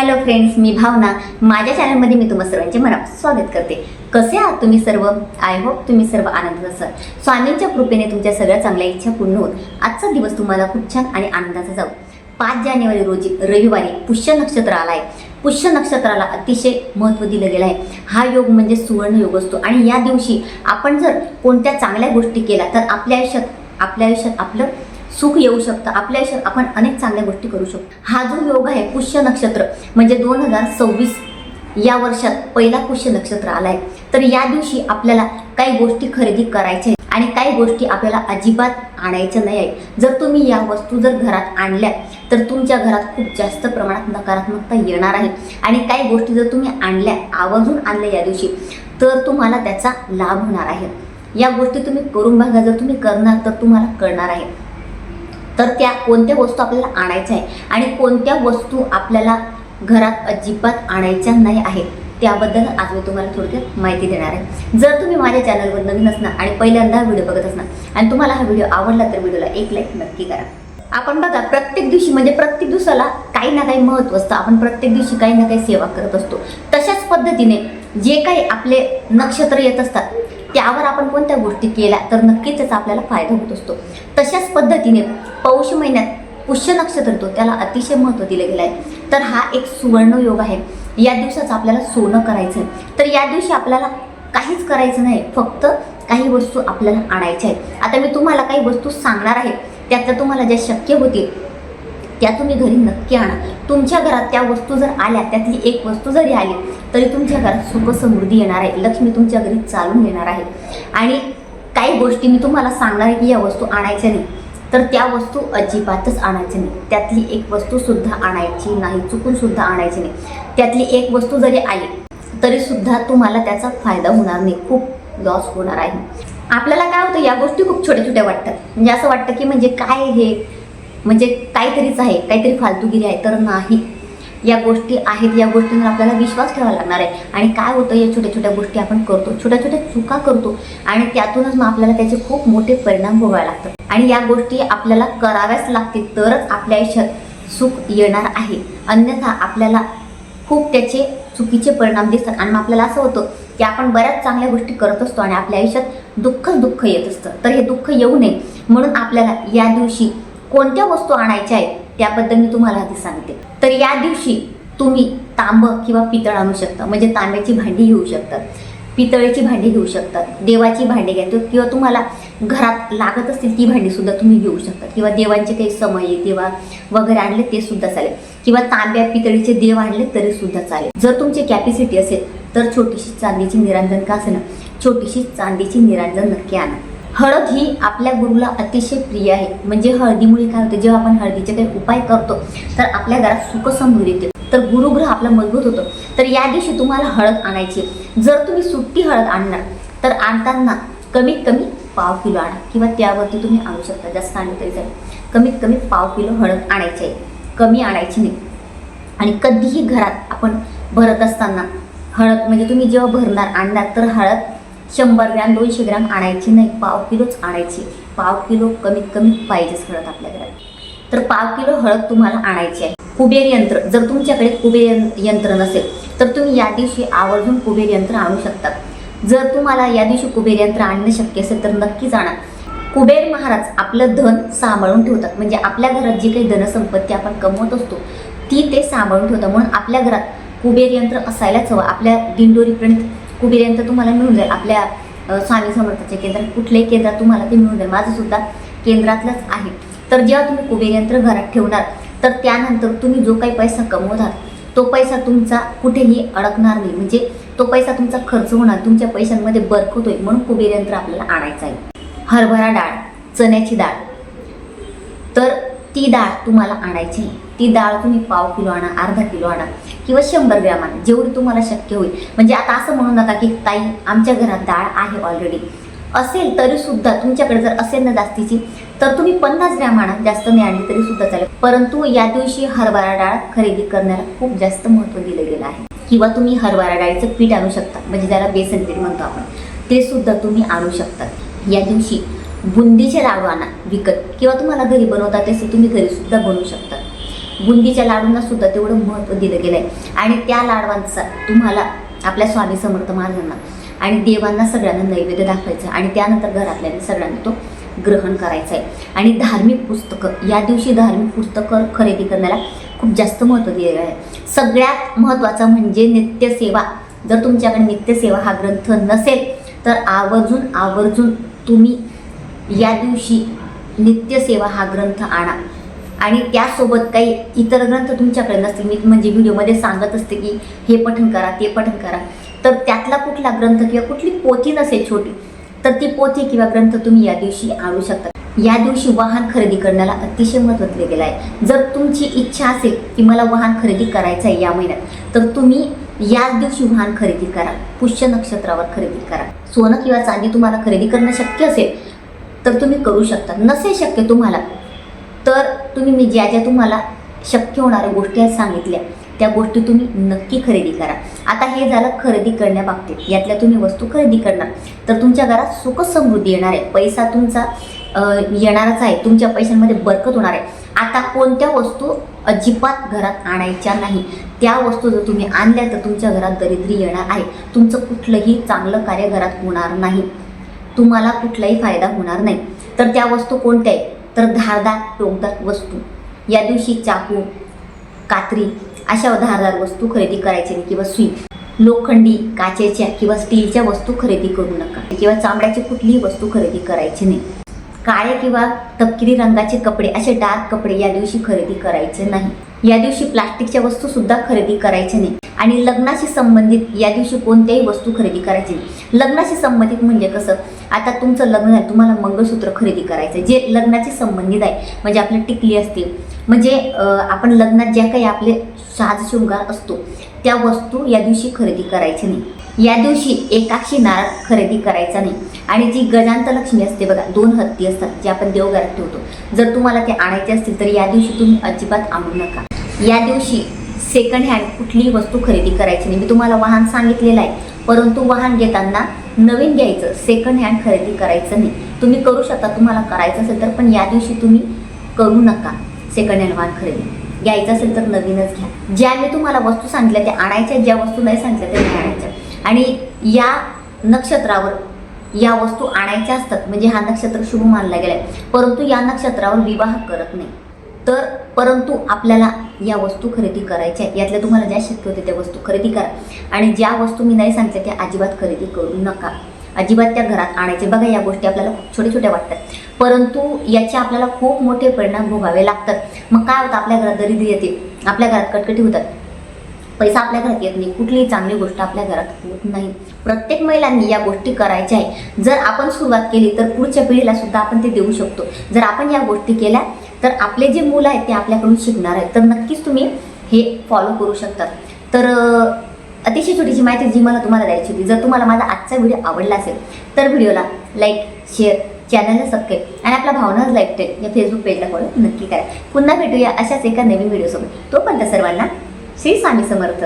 Hello friends मी भावना. माझ्या चॅनलमध्ये मी तुम्हा सर्वांचे मनापासून स्वागत करते. कसे आहात तुम्ही सर्व? आय होप तुम्ही सर्व आनंदात असाल. स्वामींच्या कृपेने तुमच्या सगळ्या चांगल्या इच्छा पूर्ण होत. आजचा दिवस तुम्हाला खूप छान आणि आनंदाचा जाऊ. पाच जानेवारी रोजी रविवारी पुष्य नक्षत्र आला आहे पुष्य नक्षत्राला अतिशय महत्त्व दिलं गेलं आहे. हा योग म्हणजे सुवर्ण योग असतो. आणि या दिवशी आपण जर कोणत्या चांगल्या गोष्टी केल्या तर आपल्या आयुष्यात आपल्या आयुष्यात आपलं सुख येऊ शकतं. आपल्या आयुष्यात आपण अनेक चांगल्या गोष्टी करू शकतो. हा जो योग आहे पुष्य नक्षत्र म्हणजे दोन हजार सव्वीस या वर्षात पहिला पुष्य नक्षत्र आलाय. तर या दिवशी आपल्याला काही गोष्टी खरेदी करायच्या आहेत आणि काही गोष्टी आपल्याला अजिबात आणायच्या नाही आहे जर तुम्ही या वस्तू जर घरात आणल्या तर तुमच्या घरात खूप जास्त प्रमाणात नकारात्मकता येणार आहे. आणि काही गोष्टी जर तुम्ही आणल्या आवर्जून आणल्या या दिवशी तर तुम्हाला त्याचा लाभ होणार आहे. या गोष्टी तुम्ही करून बघा. जर तुम्ही करणार तर तुम्हाला कळणार आहे. तर त्या कोणत्या वस्तू आपल्याला आणायच्या आहे आणि कोणत्या वस्तू आपल्याला घरात अजिबात आणायच्या नाही आहेत त्याबद्दल आज मी तुम्हाला थोडक्यात माहिती देणार आहे. जर तुम्ही माझ्या चॅनलवर नवीन असणार आणि पहिल्यांदा हा व्हिडिओ बघत असणार आणि तुम्हाला हा व्हिडिओ आवडला तर व्हिडिओला एक लाईक नक्की करा. आपण बघा प्रत्येक दिवशी म्हणजे प्रत्येक दिवसाला काही ना काही महत्त्व असतं. आपण प्रत्येक दिवशी काही ना काही सेवा करत असतो. तशाच पद्धतीने जे काही आपले नक्षत्र येत असतात त्यावर आपण कोणत्या गोष्टी केल्या तर नक्कीच आपल्याला फायदा होत असतो. तशाच पद्धतीने पौष महिन्यात पुष्य नक्षत्र येतो त्याला अतिशय महत्त्व दिलं गेलं आहे तर हा एक सुवर्ण योग आहे. या दिवसाचं आपल्याला सोनं करायचं आहे तर या दिवशी आपल्याला काहीच करायचं नाही फक्त काही वस्तू आपल्याला आणायच्या आहेत. आता मी तुम्हाला काही वस्तू सांगणार आहे. त्यातल्या तुम्हाला ज्या शक्य होतील त्या तुम्ही घरी नक्की आणा. तुमच्या घरात त्या वस्तू जर आल्या त्यातली एक वस्तू जरी आली तरी तुमच्या घरात सुख समृद्धी येणार आहे. लक्ष्मी तुमच्या घरी चालून येणार आहे. आणि काही गोष्टी मी तुम्हाला सांगणार आहे की या वस्तू आणायच्या नाही. तर त्या वस्तू अजिबातच आणायच्या नाही. त्यातली एक वस्तूसुद्धा आणायची नाही चुकूनसुद्धा आणायची नाही. त्यातली एक वस्तू जरी आली तरीसुद्धा तुम्हाला त्याचा फायदा होणार नाही. खूप लॉस होणार आहे. आपल्याला काय होतं या गोष्टी खूप छोट्या छोट्या वाटतात. म्हणजे असं वाटतं की म्हणजे काय हे? म्हणजे काहीतरीच आहे काहीतरी फालतूगिरी आहे तर नाही. या गोष्टी आहेत या गोष्टींवर आपल्याला विश्वास ठेवावा लागणार आहे. आणि काय होतं या छोट्या छोट्या गोष्टी आपण करतो छोट्या छोट्या चुका करतो आणि त्यातूनच मग आपल्याला त्याचे खूप मोठे परिणाम भोगावे लागतात. आणि या गोष्टी आपल्याला कराव्याच लागतील तरच आपल्या आयुष्यात सुख येणार आहे. अन्यथा आपल्याला खूप त्याचे चुकीचे परिणाम दिसतात. आणि मग आपल्याला असं होतं की आपण बऱ्याच चांगल्या गोष्टी करत असतो आणि आपल्या आयुष्यात दुःखच दुःख येत असतं. तर हे दुःख येऊ नये. म्हणून आपल्याला या दिवशी कोणत्या वस्तू आणायच्या आहेत त्याबद्दल मी तुम्हाला आधी सांगते. तर या दिवशी तुम्ही तांब किंवा पितळ आणू शकता. म्हणजे तांब्याची भांडी घेऊ शकतात पितळेची भांडी घेऊ शकतात देवाची भांडी घ्या. किंवा तुम्हाला घरात लागत असतील ती भांडीसुद्धा तुम्ही घेऊ शकता. किंवा देवांचे काही समय देवा वगैरे आणले ते सुद्धा चालेल. किंवा तांब्या पितळीचे देव आणले तरी सुद्धा चालेल. जर तुमची कॅपॅसिटी असेल तर छोटीशी चांदीची निरांजन का असेल छोटीशी चांदीची निरांजन नक्की आणा. हळद ही आपल्या गुरुला अतिशय प्रिय आहे. म्हणजे हळदीमुळे काय होते जेव्हा आपण हळदीचे काही उपाय करतो तर आपल्या घरात सुखसमृद्धी येते. तर गुरुग्रह आपला मजबूत होतो. तर या दिवशी तुम्हाला हळद आणायची जर तुम्ही सुट्टी हळद आणणार तर आणताना कमीत कमी पाव किलो आणा. किंवा त्यावरती तुम्ही आणू शकता जास्त आणलं तरी चालेल. कमीत कमी पाव किलो हळद आणायची आहे. कमी आणायची नाही. आणि कधीही घरात आपण भरत असताना हळद म्हणजे तुम्ही जेव्हा भरणार आणणार तर हळद शंभर ग्रॅम दोनशे ग्रॅम आणायची नाही पाव किलोच आणायची. पाव किलो कमीत कमी पाहिजेच हळद आपल्या घरात. तर पाव किलो हळद तुम्हाला आणायची आहे. कुबेर यंत्र जर तुमच्याकडे कुबेर यंत्र नसेल तर तुम्ही या दिवशी आवर्जून कुबेर यंत्र आणू शकता. जर तुम्हाला या दिवशी कुबेर यंत्र आणणं शक्य असेल तर नक्कीच आणा कुबेर महाराज आपलं धन सांभाळून ठेवतात. म्हणजे आपल्या घरात जी काही धनसंपत्ती आपण कमवत असतो ती ते सांभाळून ठेवतात. म्हणून आपल्या घरात कुबेर यंत्र असायलाच हवं. आपल्या दिंडोरीपर्यंत प्रणित तुम्हाला मिळून जाईल. आपल्या स्वामी समर्थाच्या केंद्रात कुठल्याही केंद्रात तुम्हाला ते मिळून जाईल. माझं सुद्धा केंद्रातलंच आहे. तर जेव्हा तुम्ही कुबेरयंत्र घरात ठेवणार तर त्यानंतर तुम्ही जो काही पैसा कमवणार तो पैसा तुमचा कुठेही अडकणार नाही. म्हणजे तो पैसा तुमचा खर्च होणार तुमच्या पैशांमध्ये बरकत म्हणून कुबेरियंत्र आपल्याला आणायचं आहे. हरभरा डाळ चण्याची डाळ. तर ती डाळ तुम्हाला आणायची आहे. ती डाळ तुम्ही पाव किलो आणा अर्धा किलो आणा किंवा शंभर ग्रॅम आणा जेवढी तुम्हाला शक्य होईल. म्हणजे आता असं म्हणू नका की ताई आमच्या घरात डाळ आहे ऑलरेडी असेल तरी सुद्धा तुमच्याकडे जर असेल ना जास्तीची तर तुम्ही पन्नास ग्रॅम आणा जास्त नाही आणली तरी सुद्धा चालेल. परंतु या दिवशी हरभरा डाळ खरेदी करण्याला खूप जास्त महत्त्व दिलं गेलं आहे. किंवा तुम्ही हरभरा डाळीचं पीठ आणू शकता म्हणजे ज्याला बेसन पीठ म्हणतो आपण ते सुद्धा तुम्ही आणू शकता. या दिवशी बुंदीचे लाडू आणा विकत. किंवा तुम्हाला घरी बनवता तसे तुम्ही घरी सुद्धा बनवू शकता. बुंदीच्या लाडूंना सुद्धा तेवढं महत्त्व दिलं गेलं आहे आणि त्या लाडवांचा तुम्हाला आपल्या स्वामी समर्थ महाराजांना आणि देवांना सगळ्यांना नैवेद्य दाखवायचं आणि त्यानंतर घरातल्यांनी सगळ्यांना तो ग्रहण करायचं आहे. आणि धार्मिक पुस्तकं या दिवशी धार्मिक पुस्तकं खरेदी करण्याला खूप जास्त महत्त्व दिलेलं आहे. सगळ्यात महत्त्वाचं म्हणजे नित्यसेवा. जर तुमच्याकडे नित्यसेवा हा ग्रंथ नसेल तर आवर्जून आवर्जून तुम्ही या दिवशी नित्यसेवा हा ग्रंथ आणा. आणि त्यासोबत काही इतर ग्रंथ तुमच्याकडे नसतील. मी म्हणजे व्हिडिओमध्ये सांगत असते की हे पठण करा ते पठण करा. तर त्यातला कुठला ग्रंथ किंवा कुठली पोथी नसेल छोटी तर ती पोथी किंवा ग्रंथ तुम्ही या दिवशी आणू शकता. या दिवशी वाहन खरेदी करण्याला अतिशय महत्त्व दिले गेलं आहे. जर तुमची इच्छा असेल की मला वाहन खरेदी करायचं आहे या महिन्यात तर तुम्ही याच दिवशी वाहन खरेदी करा. पुष्य नक्षत्रावर खरेदी करा. सोनं किंवा चांदी तुम्हाला खरेदी करणं शक्य असेल तर तुम्ही करू शकता. नसेल शक्य तुम्हाला तर तुम्ही मी ज्या ज्या तुम्हाला शक्य होणाऱ्या गोष्टी आज सांगितल्या त्या गोष्टी तुम्ही नक्की खरेदी करा. आता हे झालं खरेदी करण्याबाबतीत. यातल्या तुम्ही वस्तू खरेदी करणार. तर तुमच्या घरात सुख समृद्धी येणार आहे. पैसा तुमचा येणारच आहे. तुमच्या पैशांमध्ये बरकत होणार आहे. आता कोणत्या वस्तू अजिबात घरात आणायच्या नाही. त्या वस्तू जर तुम्ही आणल्या तर तुमच्या घरात दरिद्री येणार आहे. तुमचं कुठलंही चांगलं कार्य घरात होणार नाही. तुम्हाला कुठलाही फायदा होणार नाही. तर त्या वस्तू कोणत्या आहे तर धारदार टोकदार वस्तू. या दिवशी चाकू कात्री अशा धारदार वस्तू खरेदी करायची नाही किंवा सुई लोखंडी काचेच्या किंवा स्टीलच्या वस्तू खरेदी करू नका. किंवा चामड्याची कुठलीही वस्तू खरेदी करायची नाही. काळे किंवा तपकिरी रंगाचे कपडे असे डार्क कपडे या दिवशी खरेदी करायचे नाही. या दिवशी प्लास्टिकच्या वस्तू सुद्धा खरेदी करायच्या नाही. आणि लग्नाशी संबंधित या दिवशी कोणत्याही वस्तू खरेदी करायची नाही. लग्नाशी संबंधित म्हणजे कसं? आता तुमचं लग्न आहे तुम्हाला मंगळसूत्र खरेदी करायचं आहे. जे लग्नाशी संबंधित आहे म्हणजे आपल्या टिकली असते. म्हणजे आपण लग्नात ज्या काही आपले साज शृंगार असतो त्या वस्तू या दिवशी खरेदी करायची नाही. या दिवशी एकाक्षी नारळ खरेदी करायचा नाही. आणि जी गजांत लक्ष्मी असते बघा दोन हत्ती असतात जे आपण देवघरात ठेवतो. जर तुम्हाला ते आणायचे असतील तर या दिवशी तुम्ही अजिबात आणू नका. या दिवशी सेकंड हँड कुठलीही वस्तू खरेदी करायची नाही. मी तुम्हाला वाहन सांगितलेलं आहे. परंतु वाहन घेताना नवीन घ्यायचं सेकंड हँड खरेदी करायचं नाही. तुम्ही करू शकता तुम्हाला करायचं असेल तर पण या दिवशी तुम्ही करू नका सेकंड हँड वाहन खरेदी. घ्यायचं असेल तर नवीनच घ्या. ज्या मी तुम्हाला वस्तू सांगितल्या त्या आणायच्या ज्या वस्तू नाही सांगितल्या त्या नाही आणायच्या. आणि या नक्षत्रावर या वस्तू आणायच्या असतात म्हणजे हा नक्षत्र शुभ मानला गेला आहे परंतु या नक्षत्रावर विवाह करत नाही. तर परंतु आपल्याला या वस्तू खरेदी करायच्या आहेत. यातल्या तुम्हाला ज्या शक्य होते त्या वस्तू खरेदी करा. आणि ज्या वस्तू मी नाही सांगितल्या त्या अजिबात खरेदी करू नका. अजिबात त्या घरात आणायचे. बघा या गोष्टी आपल्याला खूप छोट्या छोट्या वाटतात. परंतु याचे आपल्याला खूप मोठे परिणाम भोगावे लागतात. मग काय होतं? आपल्या घरात दरिद्री येते आपल्या घरात कटकटी होतात. पैसा आपल्या घरात येत नाही. कुठलीही चांगली गोष्ट आपल्या घरात होत नाही. प्रत्येक महिलांनी या गोष्टी करायच्या आहे जर आपण सुरुवात केली तर पुढच्या पिढीला सुद्धा आपण ते देऊ शकतो. जर आपण या गोष्टी केल्या तर आपले जे मुलं आहेत ते आपल्याकडून शिकणार आहेत. तर नक्कीच तुम्ही हे फॉलो करू शकता. तर अतिशय छोटीशी माहिती जी मला तुम्हाला द्यायची होती जर तुम्हाला माझा आजचा व्हिडिओ आवडला असेल तर व्हिडिओला लाईक शेअर चॅनलला सबस्क्राईब आणि आपल्या लाईक टेल या फेसबुक पेजला फॉलो नक्की करा. पुन्हा भेटूया अशाच एका नवीन व्हिडिओसोबत तोपर्यंत सर्वांना श्री स्वामी समर्थ.